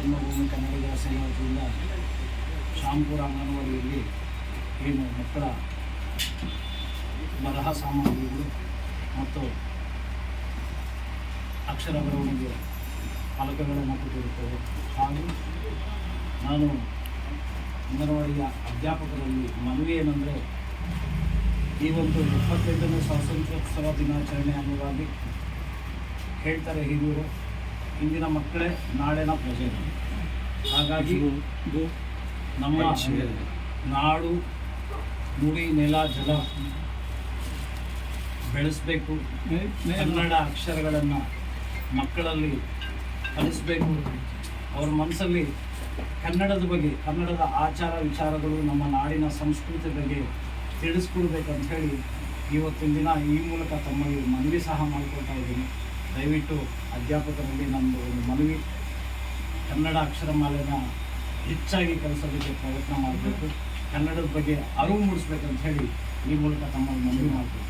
ಜನ್ಮಭೂಮಿ ಕನ್ನಡಿಗರ ಸೇನಾ ವತಿಯಿಂದ ಶಾಂಪುರ ಅಂಗನವಾಡಿಯಲ್ಲಿ ಏನು ಮಕ್ಕಳ ಬರಹ ಸಾಮಗ್ರಿಗಳು ಮತ್ತು ಅಕ್ಷರ ಬರವಣಿಗೆ ಫಲಕಗಳನ್ನು ಕೊಟ್ಟಿರುತ್ತೇವೆ ಹಾಗೂ ನಾನು ಅಂಗನವಾಡಿಯ ಅಧ್ಯಾಪಕರಲ್ಲಿ ಮನವಿ ಏನಂದರೆ, ಈ ಒಂದು ಎಪ್ಪತ್ತೆಂಟನೇ ಸ್ವಾತಂತ್ರ್ಯೋತ್ಸವ ದಿನಾಚರಣೆ ಅನ್ನೋದಾಗಿ ಹೇಳ್ತಾರೆ ಹಿರಿಯರು. ಇಂದಿನ ಮಕ್ಕಳೇ ನಾಳಿನ ಪ್ರಜೆ ಹಾಗಾಗಿ ಇದು ನಮ್ಮ ನಾಡು ನುಡಿ ನೆಲ ಜಲ ಬೆಳೆಸಬೇಕು. ಕನ್ನಡ ಅಕ್ಷರಗಳನ್ನು ಮಕ್ಕಳಲ್ಲಿ ಕಲಿಸಬೇಕು. ಅವ್ರ ಮನಸ್ಸಲ್ಲಿ ಕನ್ನಡದ ಬಗ್ಗೆ ಕನ್ನಡದ ಆಚಾರ ವಿಚಾರಗಳು ನಮ್ಮ ನಾಡಿನ ಸಂಸ್ಕೃತಿ ಬಗ್ಗೆ ತಿಳಿಸ್ಕೊಡ್ಬೇಕಂತ ಹೇಳಿ ಇವತ್ತಿನ ದಿನ ಈ ಮೂಲಕ ತಮ್ಮಲ್ಲಿ ಮನವಿ ಸಹ ಮಾಡಿಕೊಳ್ತಾ ಇದ್ದೀನಿ. ದಯವಿಟ್ಟು ಅಧ್ಯಾಪಕರಲ್ಲಿ ನಮ್ಮದು ಒಂದು ಮನವಿ, ಕನ್ನಡ ಅಕ್ಷರಮಾಲೆನ ಹೆಚ್ಚಾಗಿ ಕಲಿಸೋದಕ್ಕೆ ಪ್ರಯತ್ನ ಮಾಡಬೇಕು. ಕನ್ನಡದ ಬಗ್ಗೆ ಅರಿವು ಮೂಡಿಸ್ಬೇಕಂತ ಹೇಳಿ ಈ ಮೂಲಕ ತಮ್ಮ ಮನವಿ ಇದ್ದೀನಿ